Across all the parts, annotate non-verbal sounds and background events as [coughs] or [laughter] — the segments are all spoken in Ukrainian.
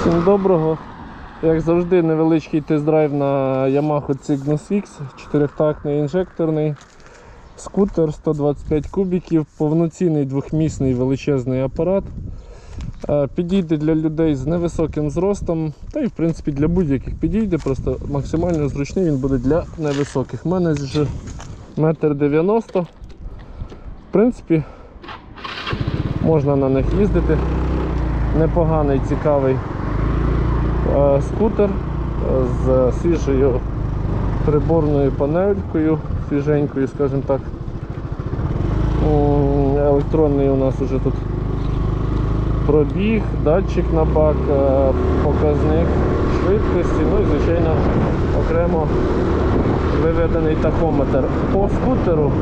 Всім доброго. Як завжди, невеличкий тест-драйв на Yamaha Cygnus X, чотирьохтактний інжекторний скутер 125 кубіків, повноцінний двохмісний величезний апарат. Е, Підійде для людей з невисоким зростом, та й в принципі для будь-яких підійде, просто максимально зручний він буде для невисоких. У мене ж 1,90 м. В принципі, можна на них їздити. Непоганий, цікавий скутер е, з свіжою приборною панелькою, свіженькою, скажімо так. Електронний у нас уже тут пробіг, датчик на бак, е, показник швидкості, ну і звичайно окремо виведений тахометр. По скутеру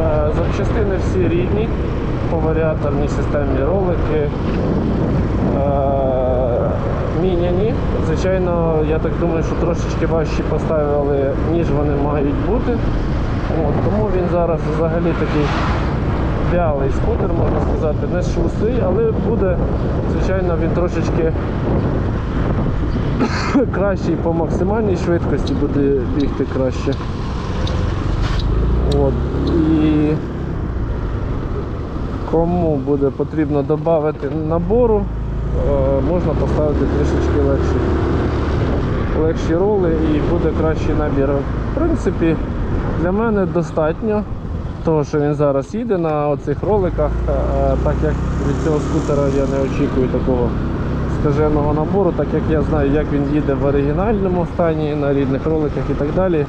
е, запчастини всі рідні, по варіаторній системі ролики. Міняні. Звичайно, я так думаю, що трошечки важчі поставили, ніж вони мають бути. От, тому він зараз взагалі такий вялий скутер, можна сказати, не шустрий, але буде, звичайно, він трошечки [coughs] кращий по максимальній швидкості, буде бігти краще. От. І кому буде потрібно додати набору, можна поставити трішечки легші, легші роли і буде кращий набір. В принципі, для мене достатньо того, що він зараз їде на оцих роликах, е, так як від цього скутера я не очікую такого скаженого набору, так як я знаю, як він їде в оригінальному стані, на рідних роликах і так далі.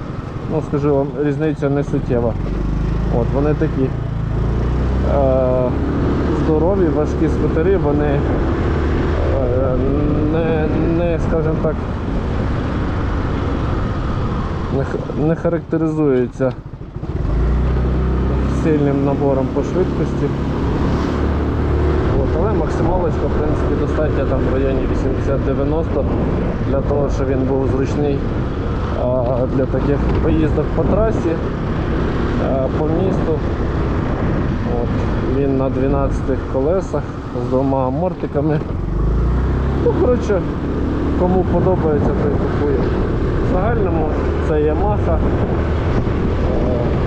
Ну, скажу вам, різниця не суттєва. От, вони такі е, здорові, важкі скутери, вони е, не, не, скажімо так, не, х- не характеризуються сильним набором по швидкості. От, але максималочка, в принципі, достатня там в районі 80-90 для того, щоб він був зручний для таких поїздок по трасі, по місту. От, він на 12 колесах з двома амортиками. Ну, коротше, кому подобається, той купує. В загальному це Yamaha. Е,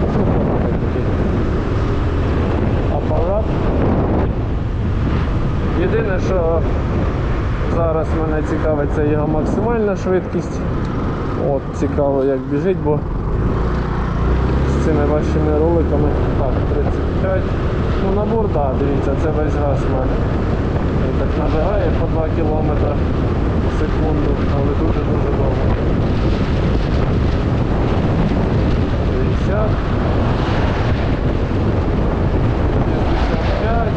непоганий такий апарат. Єдине, що зараз мене цікавить, це його максимальна швидкість. От, цікаво як біжить, бо з цими вашими роликами. Так, 35. Ну набор, так, да, дивіться, це весь газ в мене. Так набирає по 2 км в секунду, але дуже-дуже довго. 50. 55.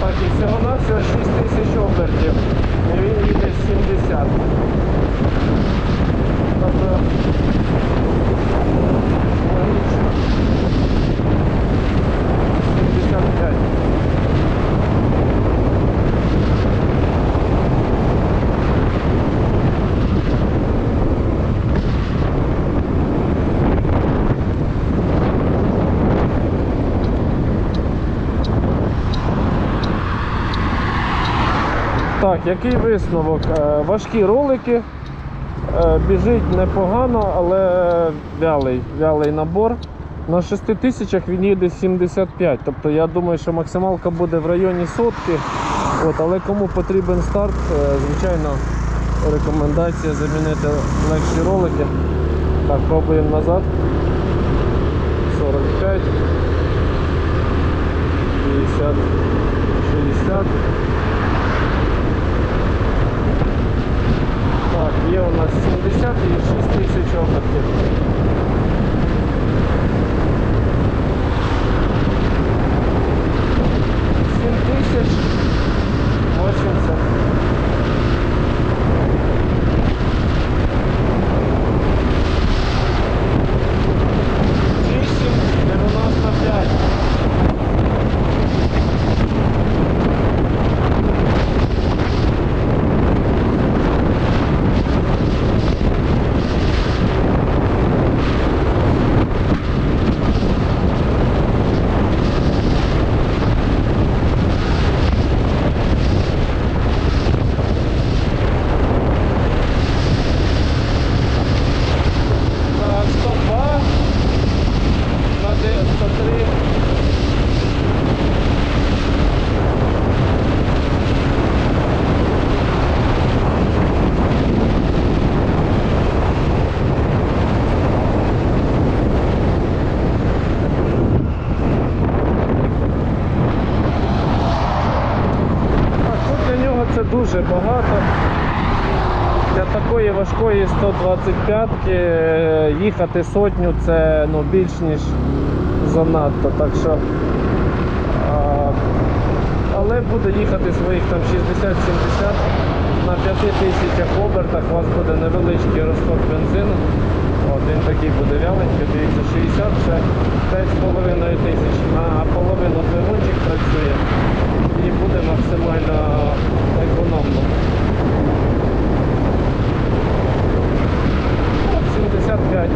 Так, і всього на всього 6 тисяч обертів. І він їде 70. Тобто логічно. 75. Так, який висновок? Е, Важкі ролики, е, біжить непогано, але вялий, вялий набор. На 6 тисячах він їде 75. Тобто я думаю, що максималка буде в районі сотки. От, але кому потрібен старт, е, звичайно, рекомендація замінити легші ролики. Так, пробуємо назад. 45, 50, 60. Так, є у нас 70 і 6 тисяч обертів. Сім тисяч 80. Вісім дев'яносто п'ять. Дуже багато. Для такої важкої 125-ки е, їхати сотню це ну, більш ніж занадто. Так що, а, але буде їхати своїх там 60-70 на 5 тисячах обертах у вас буде невеличкий розход бензину. Він такий буде вяленький, дивіться, 60 це 5,5 тисяч, на половину двигунчик працює і буде максимально економно. От 75.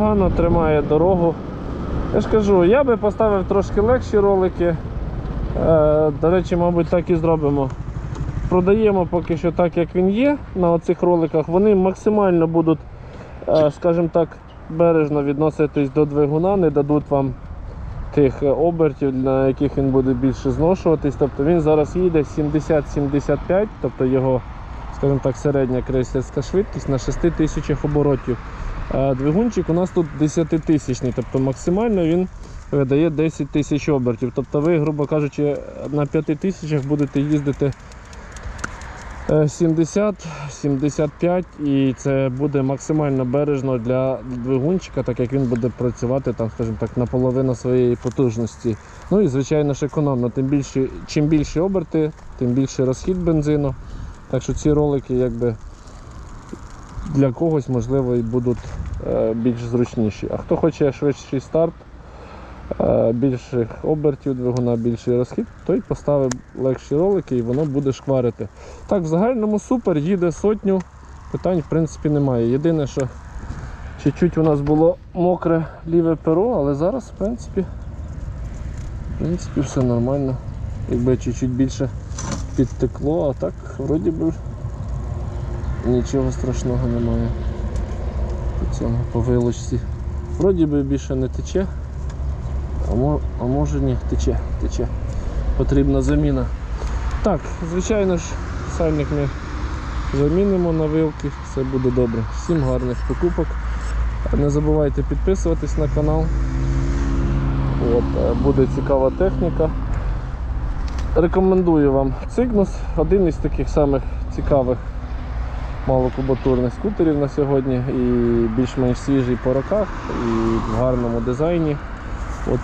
Непогано тримає дорогу. Я ж кажу, я би поставив трошки легші ролики. Е, до речі, мабуть, так і зробимо. Продаємо поки що так, як він є на оцих роликах. Вони максимально будуть, е, скажімо так, бережно відноситись до двигуна, не дадуть вам тих е, обертів, на яких він буде більше зношуватись. Тобто він зараз їде 70-75, тобто його, скажімо так, середня крейсерська швидкість на 6 тисячах оборотів. А двигунчик у нас тут 10 тисячний, тобто максимально він видає 10 тисяч обертів. Тобто ви, грубо кажучи, на 5 тисячах будете їздити е, 70-75 і це буде максимально бережно для двигунчика, так як він буде працювати там, скажімо так, наполовину своєї потужності. Ну і звичайно ж економно. Тим більше, чим більше оберти, тим більше розхід бензину. Так що ці ролики якби для когось, можливо, і будуть е, більш зручніші. А хто хоче швидший старт, е, більших обертів двигуна, більший розхід, той поставив легші ролики і воно буде шкварити. Так, в загальному супер, їде сотню, питань в принципі немає. Єдине, що чуть-чуть у нас було мокре ліве перо, але зараз, в принципі, в принципі все нормально. Якби чуть-чуть більше підтекло, а так вроді би Нічого страшного немає по цьому по вилочці. Вроді би більше не тече, а, мо, а може ні, тече, тече. Потрібна заміна. Так, звичайно ж, сальник ми замінимо на вилки, все буде добре. Всім гарних покупок. Не забувайте підписуватись на канал. От, е, буде цікава техніка. Рекомендую вам Cygnus, один із таких самих цікавих малокубатурних скутерів на сьогодні і більш-менш свіжий по роках і в гарному дизайні. От